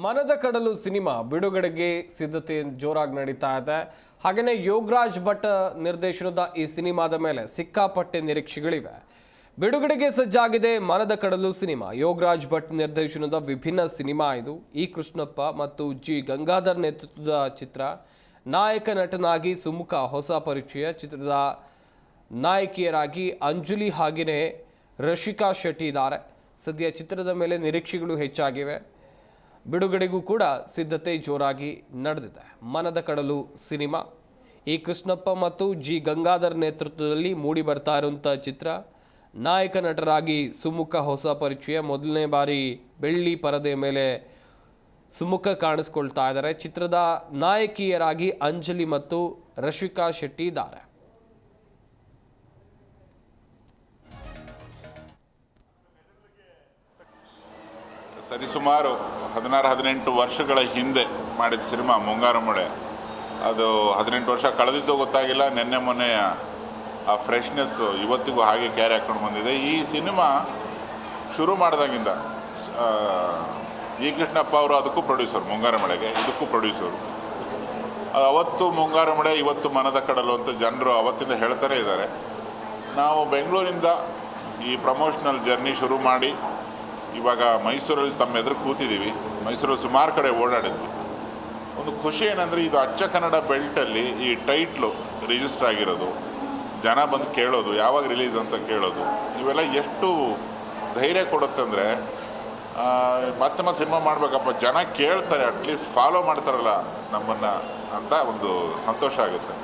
ಮನದ ಕಡಲು ಸಿನಿಮಾ ಬಿಡುಗಡೆಗೆ ಸಿದ್ಧತೆ ಜೋರಾಗಿ ನಡೀತಾ ಇದೆ. ಹಾಗೆಯೇ ಯೋಗರಾಜ್ ಭಟ್ ನಿರ್ದೇಶನದ ಈ ಸಿನಿಮಾದ ಮೇಲೆ ಸಿಕ್ಕಾಪಟ್ಟೆ ನಿರೀಕ್ಷೆಗಳಿವೆ. ಬಿಡುಗಡೆಗೆ ಸಜ್ಜಾಗಿದೆ ಮನದ ಕಡಲು ಸಿನಿಮಾ. ಯೋಗರಾಜ್ ಭಟ್ ನಿರ್ದೇಶನದ ವಿಭಿನ್ನ ಸಿನಿಮಾ ಇದು. ಇ ಕೃಷ್ಣಪ್ಪ ಮತ್ತು ಜಿ ಗಂಗಾಧರ್ ನೇತೃತ್ವದ ಚಿತ್ರ. ನಾಯಕ ನಟನಾಗಿ ಸುಮುಖ ಹೊಸ ಪರಿಚಯ ಚಿತ್ರದ ನಾಯಕಿಯರಾಗಿ ಅಂಜಲಿ ಹಾಗೆಯೇ ರಶಿಕಾ ಶೆಟ್ಟಿ ಇದ್ದಾರೆ. ಸದ್ಯ ಚಿತ್ರದ ಮೇಲೆ ನಿರೀಕ್ಷೆಗಳು ಹೆಚ್ಚಾಗಿವೆ. ಬಿಡುಗಡೆಗೂ ಕೂಡ ಸಿದ್ಧತೆ ಜೋರಾಗಿ ನಡೆದಿದೆ. ಮನದ ಕಡಲು ಸಿನಿಮಾ. ಈ ಕೃಷ್ಣಪ್ಪ ಮತ್ತು ಜಿ. ಗಂಗಾಧರ್ ನೇತೃತ್ವದಲ್ಲಿ ಮೂಡಿ ಬರ್ತಾ ಇರುವಂಥ ಚಿತ್ರ. ನಾಯಕ ನಟರಾಗಿ ಸುಮುಖ ಹೊಸ ಪರಿಚಯ. ಮೊದಲನೇ ಬಾರಿ ಬೆಳ್ಳಿ ಪರದೆ ಮೇಲೆ ಸುಮುಖ ಕಾಣಿಸ್ಕೊಳ್ತಾ ಇದ್ದಾರೆ. ಚಿತ್ರದ ನಾಯಕಿಯರಾಗಿ ಅಂಜಲಿ ಮತ್ತು ರಶಿಕಾ ಶೆಟ್ಟಿ ಇದ್ದಾರೆ. ಸರಿಸುಮಾರು ಹದಿನಾರು, ಹದಿನೆಂಟು ವರ್ಷಗಳ ಹಿಂದೆ ಮಾಡಿದ ಸಿನಿಮಾ ಮುಂಗಾರು ಮಳೆ ಅದು ಹದಿನೆಂಟು ವರ್ಷ ಕಳೆದಿದ್ದು ಗೊತ್ತಾಗಿಲ್ಲ, ನಿನ್ನೆ ಮೊನ್ನೆ ಆ ಫ್ರೆಶ್ನೆಸ್ ಇವತ್ತಿಗೂ ಹಾಗೆ ಕ್ಯಾರಿ ಹಾಕ್ಕೊಂಡು ಬಂದಿದೆ. ಈ ಸಿನಿಮಾ ಶುರು ಮಾಡಿದಾಗಿಂದ ಈ ಕೃಷ್ಣಪ್ಪ ಅವರು ಅದಕ್ಕೂ ಪ್ರೊಡ್ಯೂಸರ್ ಮುಂಗಾರು ಮಳೆಗೆ ಇದಕ್ಕೂ ಪ್ರೊಡ್ಯೂಸರು ಅವತ್ತು ಮುಂಗಾರು ಮಳೆ ಇವತ್ತು ಮನದ ಕಡಲು ಅಂತ ಜನರು ಅವತ್ತಿಂದ ಹೇಳ್ತಾರೆ ಇದ್ದಾರೆ. ನಾವು ಬೆಂಗಳೂರಿಂದ ಈ ಪ್ರಮೋಷನಲ್ ಜರ್ನಿ ಶುರು ಮಾಡಿ ಇವಾಗ ಮೈಸೂರಲ್ಲಿ ತಮ್ಮ ಎದುರು ಕೂತಿದ್ದೀವಿ. ಮೈಸೂರಲ್ಲಿ ಸುಮಾರು ಕಡೆ ಓಡಾಡಿದ್ವಿ. ಒಂದು ಖುಷಿ ಏನಂದರೆ ಇದು ಅಚ್ಚ ಕನ್ನಡ ಬೆಲ್ಟಲ್ಲಿ ಈ ಟೈಟ್ಲು ರಿಜಿಸ್ಟರ್ ಆಗಿರೋದು. ಜನ ಬಂದು ಕೇಳೋದು, ಯಾವಾಗ ರಿಲೀಸ್ ಅಂತ ಕೇಳೋದು. ಇವೆಲ್ಲ ಎಷ್ಟು ಧೈರ್ಯ ಕೊಡುತ್ತೆ ಅಂದರೆ ಮತ್ತೆ ಮತ್ತೆ ಸಿನಿಮಾ ಮಾಡಬೇಕಪ್ಪ, ಜನ ಕೇಳ್ತಾರೆ ಅಟ್ಲೀಸ್ಟ್ ಫಾಲೋ ಮಾಡ್ತಾರಲ್ಲ ನಮ್ಮನ್ನು ಅಂತ ಒಂದು ಸಂತೋಷ ಆಗುತ್ತೆ.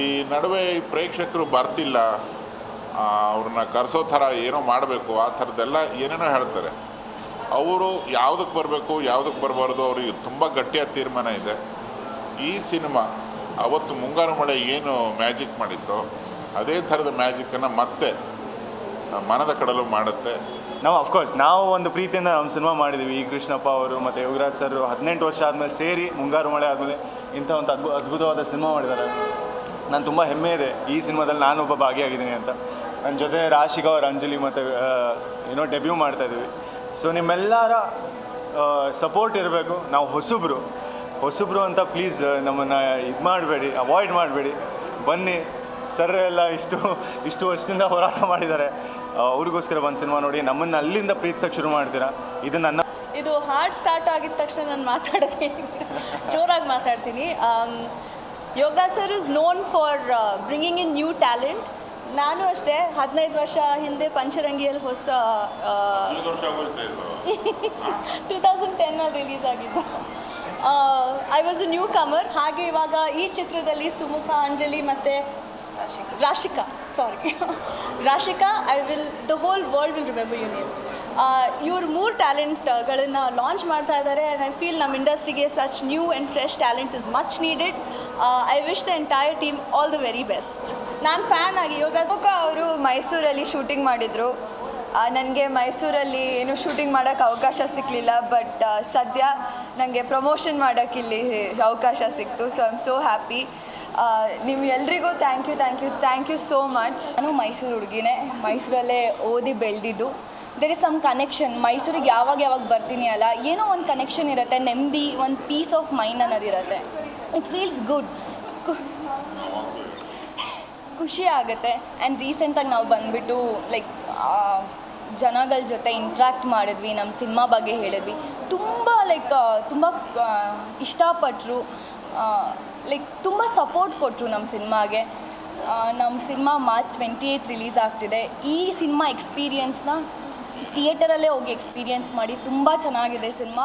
ಈ ನಡುವೆ ಪ್ರೇಕ್ಷಕರು ಬರ್ತಿಲ್ಲ ಅವ್ರನ್ನ ಕರೆಸೋ ಥರ ಏನೋ ಮಾಡಬೇಕು, ಆ ಥರದ್ದೆಲ್ಲ ಏನೇನೋ ಹೇಳ್ತಾರೆ. ಅವರು ಯಾವುದಕ್ಕೆ ಬರಬೇಕು ಯಾವುದಕ್ಕೆ ಬರಬಾರ್ದು ಅವ್ರಿಗೆ ತುಂಬ ಗಟ್ಟಿಯಾದ ತೀರ್ಮಾನ ಇದೆ. ಈ ಸಿನಿಮಾ ಅವತ್ತು ಮುಂಗಾರು ಮಳೆ ಏನು ಮ್ಯಾಜಿಕ್ ಮಾಡಿತ್ತೋ, ಅದೇ ಥರದ ಮ್ಯಾಜಿಕ್ಕನ್ನು ಮತ್ತೆ ಮನದ ಕಡಲು ಮಾಡುತ್ತೆ. ನಾವು ಅಫ್ಕೋರ್ಸ್ ನಾವು ಒಂದು ಪ್ರೀತಿಯಿಂದ ನಮ್ಮ ಸಿನಿಮಾ ಮಾಡಿದ್ದೀವಿ ಈ ಕೃಷ್ಣಪ್ಪ ಅವರು ಮತ್ತು ಯೋಗರಾಜ್ ಸರ್ ಹದಿನೆಂಟು ವರ್ಷ ಆದಮೇಲೆ ಸೇರಿ ಮುಂಗಾರು ಮಳೆ ಆದಮೇಲೆ ಇಂಥ ಒಂದು ಅದ್ಭು, ಅದ್ಭುತವಾದ ಸಿನಿಮಾ ಮಾಡಿದ್ದಾರೆ. ನಾನು ತುಂಬ ಹೆಮ್ಮೆ ಇದೆ ಈ ಸಿನಿಮಾದಲ್ಲಿ ನಾನೊಬ್ಬ ಭಾಗಿಯಾಗಿದ್ದೀನಿ ಅಂತ. ನನ್ನ ಜೊತೆ ರಾಶಿಕ ಅವ್ರ ಅಂಜಲಿ ಮತ್ತು ಏನೋ ಡೆಬ್ಯೂ ಮಾಡ್ತಾ ಇದ್ದೀವಿ ಸೊ ನಿಮ್ಮೆಲ್ಲರ ಸಪೋರ್ಟ್ ಇರಬೇಕು. ನಾವು ಹೊಸಬ್ರು. ಹೊಸಬ್ರು ಅಂತ ಪ್ಲೀಸ್ ನಮ್ಮನ್ನು ಇದು ಮಾಡಬೇಡಿ ಅವಾಯ್ಡ್ ಮಾಡಬೇಡಿ. ಬನ್ನಿ. ಸರ್ ಎಲ್ಲ ಇಷ್ಟು ಇಷ್ಟು ವರ್ಷದಿಂದ ಹೋರಾಟ ಮಾಡಿದ್ದಾರೆ. ಅವ್ರಿಗೋಸ್ಕರ ಒಂದು ಸಿನಿಮಾ ನೋಡಿ, ನಮ್ಮನ್ನು ಅಲ್ಲಿಂದ ಪ್ರೀತಿಸೋಕೆ ಶುರು ಮಾಡ್ತೀರಾ? ಇದು ನನ್ನ ಇದು ಹಾರ್ಡ್ ಸ್ಟಾರ್ಟ್ ಆಗಿದ ತಕ್ಷಣ ನಾನು ಮಾತಾಡೋಕ್ಕೆ ಜೋರಾಗಿ ಮಾತಾಡ್ತೀನಿ. Yoga Yogaraj sir is known for bringing in new talent ನಾನು ಅಷ್ಟೇ ಹದಿನೈದು ವರ್ಷ ಹಿಂದೆ ಪಂಚರಂಗಿಯಲ್ಲಿ ಹೊಸ? ಟೂ ತೌಸಂಡ್ ಟೆನ್ನಲ್ಲಿ ರಿಲೀಸ್ ಆಗಿದ್ದು. I was a newcomer ಹಾಗೆ ಇವಾಗ ಈ ಚಿತ್ರದಲ್ಲಿ ಸುಮುಖ ಅಂಜಲಿ ಮತ್ತು Rashika. Sorry Rashika I will the whole world will remember you name ಇವ್ರು ಮೂರು ಟ್ಯಾಲೆಂಟ್ಗಳನ್ನು ಲಾಂಚ್ ಮಾಡ್ತಾ ಇದ್ದಾರೆ ಆ್ಯಂಡ್ ಐ ಫೀಲ್ ನಮ್ಮ ಇಂಡಸ್ಟ್ರಿಗೆ such new and fresh talent is much needed I wish the entire team all the very best ನಾನು fan ಆಗಿ ಯೋಗ ಅವರು ಮೈಸೂರಲ್ಲಿ ಶೂಟಿಂಗ್ ಮಾಡಿದರು. ನನಗೆ ಮೈಸೂರಲ್ಲಿ ಏನು ಶೂಟಿಂಗ್ ಮಾಡೋಕ್ಕೆ ಅವಕಾಶ ಸಿಕ್ಕಲಿಲ್ಲ ಬಟ್ ಸದ್ಯ ನನಗೆ ಪ್ರಮೋಷನ್ ಮಾಡೋಕ್ಕೆ ಇಲ್ಲಿ ಅವಕಾಶ ಸಿಕ್ತು so I am so happy ನೀವು ಎಲ್ರಿಗೂ thank you thank you thank you so much ನಾನು ಮೈಸೂರು ಹುಡುಗಿನೇ, ಮೈಸೂರಲ್ಲೇ ಓದಿ ಬೆಳೆದಿದ್ದು. ದೇರ್ ಇಸ್ ಸಮ್ ಕನೆಕ್ಷನ್ ಮೈಸೂರಿಗೆ ಯಾವಾಗ ಯಾವಾಗ ಬರ್ತೀನಿ ಅಲ್ಲ, ಏನೋ ಒಂದು ಕನೆಕ್ಷನ್ ಇರುತ್ತೆ, ನೆಮ್ಮದಿ, ಒಂದು ಪೀಸ್ ಆಫ್ ಮೈಂಡ್ ಅನ್ನೋದಿರುತ್ತೆ. ಇಟ್ ಫೀಲ್ಸ್ ಗುಡ್ ಖುಷಿ ಆಗುತ್ತೆ. ಆ್ಯಂಡ್ ರೀಸೆಂಟಾಗಿ ನಾವು ಬಂದುಬಿಟ್ಟು ಲೈಕ್ ಜನಗಳ ಜೊತೆ ಇಂಟ್ರ್ಯಾಕ್ಟ್ ಮಾಡಿದ್ವಿ ನಮ್ಮ ಸಿನಿಮಾ ಬಗ್ಗೆ ಹೇಳಿದ್ವಿ. ತುಂಬ ಲೈಕ್ ತುಂಬ ಇಷ್ಟಪಟ್ಟರು ಲೈಕ್ ತುಂಬ ಸಪೋರ್ಟ್ ಕೊಟ್ಟರು ನಮ್ಮ ಸಿನಿಮಾಗೆ. ನಮ್ಮ cinema March twenty eighth release ಆಗ್ತಿದೆ. ಈ ಸಿನಿಮಾ ಎಕ್ಸ್ಪೀರಿಯನ್ಸ್ನ ಥಿಯೇಟರಲ್ಲೇ ಹೋಗಿ ಎಕ್ಸ್ಪೀರಿಯನ್ಸ್ ಮಾಡಿ ತುಂಬ ಚೆನ್ನಾಗಿದೆ ಸಿನಿಮಾ.